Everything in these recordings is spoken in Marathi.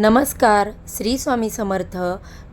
नमस्कार श्री स्वामी समर्थ.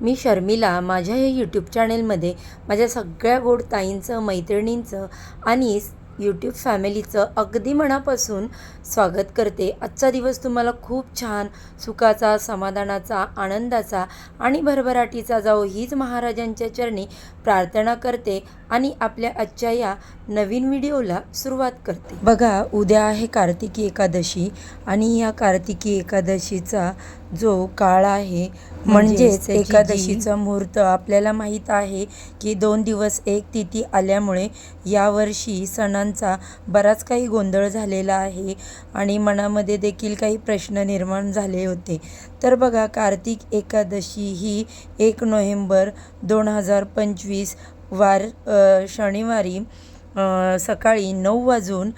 मी शर्मिला माझ्या या यूट्यूब चॅनेलमध्ये माझ्या सगळ्या गोड ताईंचं मैत्रिणींचं आणि यूट्यूब फॅमिलीचं अगदी मनापासून स्वागत करते. आजचा दिवस तुम्हाला खूप छान सुखाचा समाधानाचा आनंदाचा आणि भरभराटीचा जाओ हीच महाराजांच्या चरणी प्रार्थना करते आणि आपल्या आजच्या या नवीन व्हिडिओला सुरुवात करते. बघा उद्या आहे कार्तिकी एकादशी आणि या कार्तिकी एकादशीचा जो काळ आहे म्हणजेच एकादशीचा मुहूर्त. आपल्याला माहीत आहे की दोन दिवस एक तिथी आल्यामुळे यावर्षी सणांचा बराच काही गोंधळ झालेला आहे आणि मनामध्ये देखील काही प्रश्न निर्माण झाले होते. तर बघा कार्तिक एकादशी ही एक नोव्हेंबर दोन हजार पंचवीस वार शनिवारी सकाळी नऊ वाजून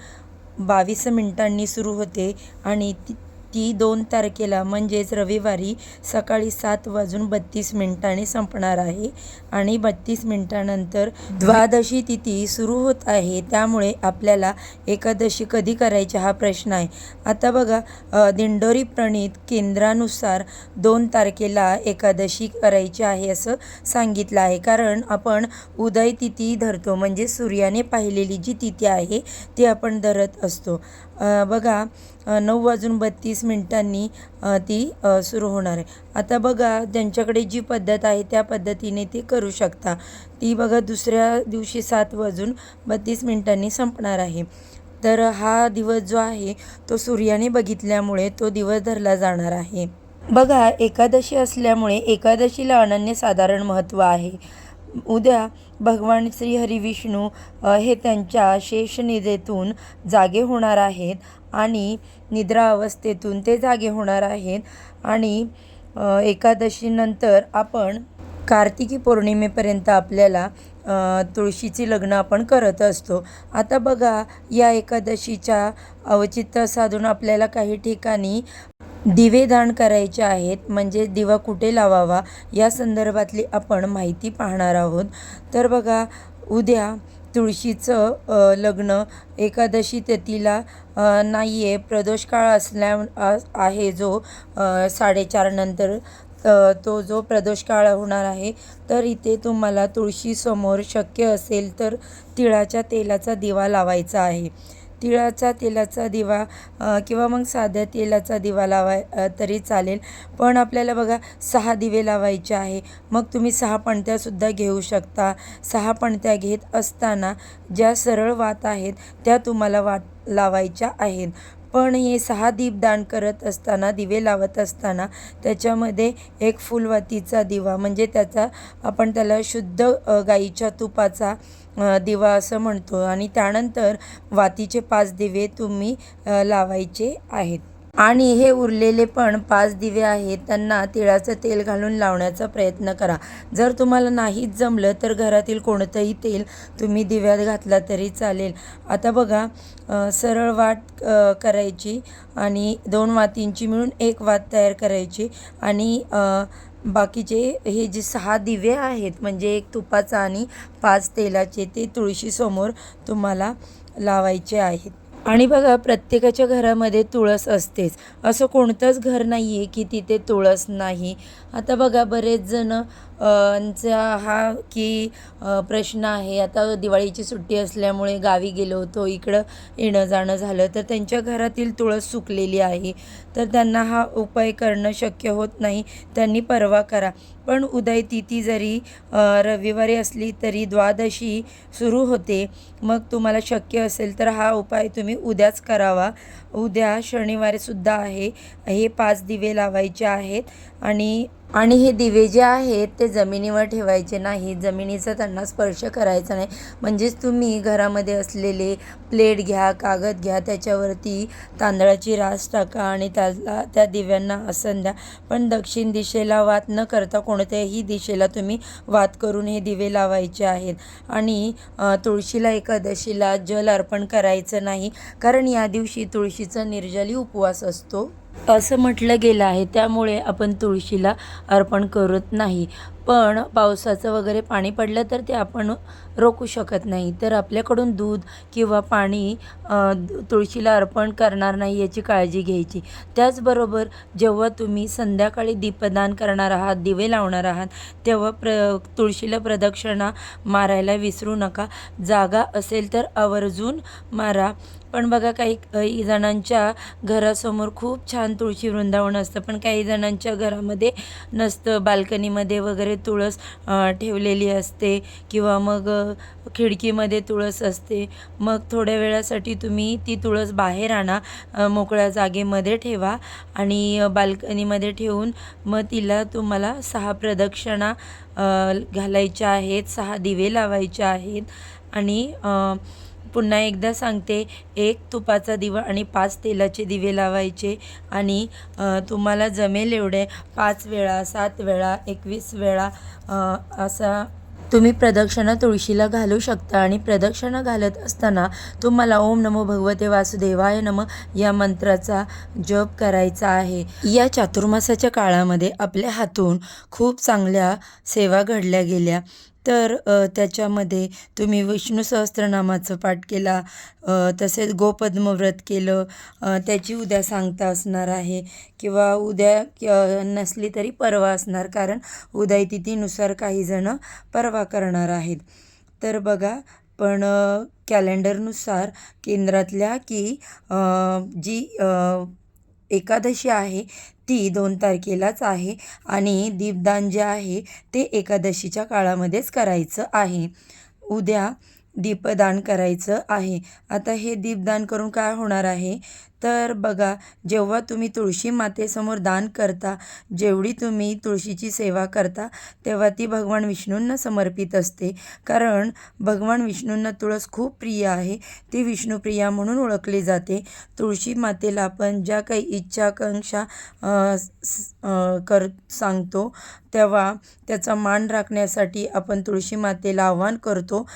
बावीस मिनिटांनी सुरू होते आणि ती ती दोन तारखेला म्हणजेच रविवारी सकाळी सात वाजून बत्तीस मिनिटांनी संपणार आहे. आणि बत्तीस मिनिटानंतर द्वादशी तिथी सुरू होत आहे. त्यामुळे आपल्याला एकादशी कधी करायची हा प्रश्न आहे. आता बघा दिंडोरी प्रणीत केंद्रानुसार दोन तारखेला एकादशी करायची आहे असं सांगितलं आहे. कारण आपण उदय तिथी धरतो म्हणजे सूर्याने पाहिलेली जी तिथी आहे ती आपण धरत असतो. बघा नऊ वाजून बत्तीस मिनिटांनी ती सुरू होणार आहे. आता बघा ज्यांच्याकडे जी पद्धत आहे त्या पद्धतीने ते करू शकता. ती बघा दुसऱ्या दिवशी सात वाजून बत्तीस मिनिटांनी संपणार आहे. तर हा दिवस जो आहे तो सूर्याने बघितल्यामुळे तो दिवस धरला जाणार आहे. बघा एकादशी असल्यामुळे एकादशीला अनन्यसाधारण महत्त्व आहे. उद्या भगवान श्री हरिविष्णू हे त्यांच्या शेषनिद्रेतून जागे होणार आहेत आणि निद्रा अवस्थेतून ते जागे होणार आहेत. आणि एकादशीनंतर आपण कार्तिकी पौर्णिमेपर्यंत आपल्याला तुळशीची लग्न आपण करत असतो. आता बघा या एकादशीच्या अवचित्त साधून आपल्याला काही ठिकाणी दिवे दान करायचे आहेत म्हणजे दिवा कुठे लावावा या संदर्भातली आपण माहिती पाहणार आहोत. तर बघा उद्या तुळशीचं लग्न एकादशी तिथीला नाही आहे प्रदोष काळ असल्या आहे जो साडेचार नंतर तो जो प्रदोष काळ होणार आहे तर इथे तुम्हाला तुळशीसमोर शक्य असेल तर तिळाच्या तेलाचा दिवा लावायचा आहे. तिळाचा तेलाचा दिवा किंवा मग साध्या तेलाचा दिवा लावाय तरी चालेल. पण आपल्याला बघा सहा दिवे लावायचे आहे. मग तुम्ही सहा पणत्यासुद्धा घेऊ शकता. सहा पणत्या घेत असताना ज्या सरळ वात आहेत त्या तुम्हाला वाट लावायच्या आहेत. पण हे सहा दीपदान करत असताना दिवे लावत असताना त्याच्यामध्ये एक फुलवातीचा दिवा म्हणजे त्याचा आपण त्याला शुद्ध गाईच्या तुपाचा दिवा असं म्हणतो. आणि त्यानंतर वातीचे पाच दिवे तुम्ही लावायचे आहेत. आणि हे उरलेले पण पाच दिवे आहेत. त्यांना तिळाचं तेल घालून लावण्याचा प्रयत्न करा. जर तुम्हाला नाहीच जमलं तर घरातील कोणतंही तेल तुम्ही दिव्यात घातला तरी चालेल. आता बघा सरळ वाट करायची आणि दोन वातींची मिळून एक वात तयार करायची आणि बाकीचे हे जे सहा दिवे आहेत म्हणजे एक तुपाचा आणि पाच तेलाचे ते तुळशीसमोर तुम्हाला लावायचे आहेत. आणि बघा प्रत्येकाच्या घरामध्ये तुळस असतेच. असं कोणतंच घर नाही आहे की तिथे तुळस नाही. आता बघा बरेच जण चा हा की प्रश्न आहे. आता दिवाळीची सुट्टी असल्यामुळे गावी गेलो होतो इकडं येणं जाणं झालं तर त्यांच्या घरातील तुळस सुकलेली आहे. तर त्यांना हा उपाय करणं शक्य होत नाही. त्यांनी परवा करा. पण उदय तिथी जरी रविवारी असली तरी द्वादशी सुरू होते. मग तुम्हाला शक्य असेल तर हा उपाय तुम्ही उद्याच करावा. उद्या शनिवारीसुद्धा आहे. हे पाच दिवे लावायचे आहेत. आणि आणि हे दिवे जे आहेत ते जमिनीवर ठेवायचे नाही जमिनीचा त्यांना स्पर्श करायचा नाही. म्हणजेच तुम्ही घरामध्ये असलेले प्लेट घ्या कागद घ्या त्याच्यावरती तांदळाची रास टाका आणि त्याला त्या दिव्यांना आसन द्या. पण दक्षिण दिशेला वात न करता कोणत्याही दिशेला तुम्ही वात करून हे दिवे लावायचे आहेत. आणि तुळशीला एकादशीला जल अर्पण करायचं नाही. कारण या दिवशी तुळशीचा निर्जली उपवास असतो. असं म्हटलं गेलं आहे. त्यामुळे आपण तुळशीला अर्पण करत नाही. पण पावसाचं वगैरे पाणी पडलं तर ते आपण रोखू शकत नाही. तर आपल्याकडून दूध किंवा पाणी तुळशीला अर्पण करणार नाही याची काळजी घ्यायची. त्याचबरोबर जेव्हा तुम्ही संध्याकाळी दीपदान करणार आहात दिवे लावणार आहात तेव्हा प्र तुळशीला प्रदक्षिणा मारायला विसरू नका. जागा असेल तर आवर्जून मारा. पण बघा काही काही जणांच्या घरासमोर खूप छान तुळशी वृंदावन असतं. पण काही जणांच्या घरामध्ये नसतं बाल्कनीमध्ये वगैरे तुळस ठेवलेली असते किंवा मग खिडकीमध्ये तुळस असते. मग थोड्या वेळासाठी तुम्ही ती तुळस बाहेर आणा मोकळ्या जागेमध्ये ठेवा आणि बाल्कनीमध्ये ठेवून मग तिला तुम्हाला सहा प्रदक्षिणा घालायच्या आहेत सहा दिवे लावायचे आहेत आणि पुन्हा एकदा सांगते एक तुपाचा दिवा आणि पाच तेलाचे दिवे लावायचे आणि तुम्हाला जमेल एवढे पाच वेळा सात वेळा एकवीस वेळा असा तुम्ही प्रदक्षिणा तुळशीला घालू शकता आणि प्रदक्षिणा घालत असताना तुम्हाला ओम नमो भगवते वासुदेवाय नम या मंत्राचा जप करायचा आहे. या चातुर्मासाच्या काळामध्ये आपल्या हातून खूप चांगल्या सेवा घडल्या गेल्या. तर त्याच्यामध्ये तुम्ही विष्णू सहस्त्रनामाचं पाठ केला तसेच गोपद्मव्रत केलं त्याची उद्या सांगता असणार आहे किंवा उद्या नसली तरी परवा असणार कारण उदय तिथीनुसार काही जण परवा करणार आहेत. तर बघा पण कॅलेंडरनुसार केंद्रातल्या की जी एकादशी आहे ती दोन तारखेलाच आहे आणि दीपदान जे आहे ते एकादशीच्या काळामध्येच करायचं आहे. उद्या दीपदान करायचं आहे. आता हे दीपदान करून काय होणार आहे? तर बघा जेव्हा तुम्ही तुळशी मातेसमोर दान करता जेवढी तुम्ही तुळशीची सेवा करता तेव्हा ती भगवान विष्णूंना समर्पित असते. कारण भगवान विष्णूंना तुळस खूप प्रिय आहे. ती विष्णुप्रिया म्हणून ओळखली जाते. तुळशी मातेला आपण ज्या काही इच्छाकांक्षा स- कर सांगतो तेव्हा त्याचा मान राखण्यासाठी आपण तुळशी मातेला आव्हान करतो.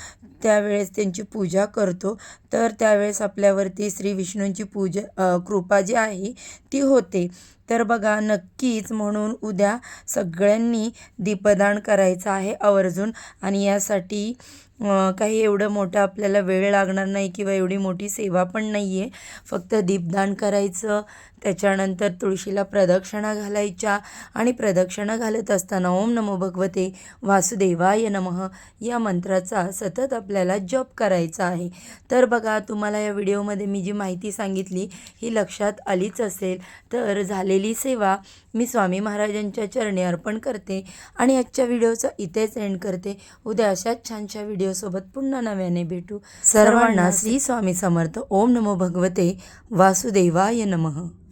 त्यावेळेस त्यांची पूजा करतो. तर त्यावेळेस आपल्यावरती श्री विष्णूंची पूजा कृपा जी आहे ती होते. तर बघा नक्कीच म्हणून उद्या सगळ्यांनी दीपदान करायचं आहे आवर्जून. आणि यासाठी काही एवढं मोठं आपल्याला वेळ लागणार नाही किंवा एवढी मोठी सेवा पण नाही आहे फक्त दीपदान करायचं त्याच्यानंतर तुळशीला प्रदक्षिणा घालायच्या आणि प्रदक्षिणा घालत असताना ओम नमो भगवते वासुदेवाय नमः या मंत्राचा सतत आपल्याला जप करायचा आहे. तर बघा तुम्हाला या व्हिडिओमध्ये मी जी माहिती सांगितली ही लक्षात आलीच असेल. तर झाले झालेली सेवा मी स्वामी महाराजांच्या चरणी अर्पण करते आणि आजच्या व्हिडिओचा इथेच एंड करते. उद्या अशाच छानशा व्हिडिओसोबत पुन्हा नव्याने भेटू. सर्वांना श्री स्वामी समर्थ. ओम नमो भगवते. वासुदेवाय नमः.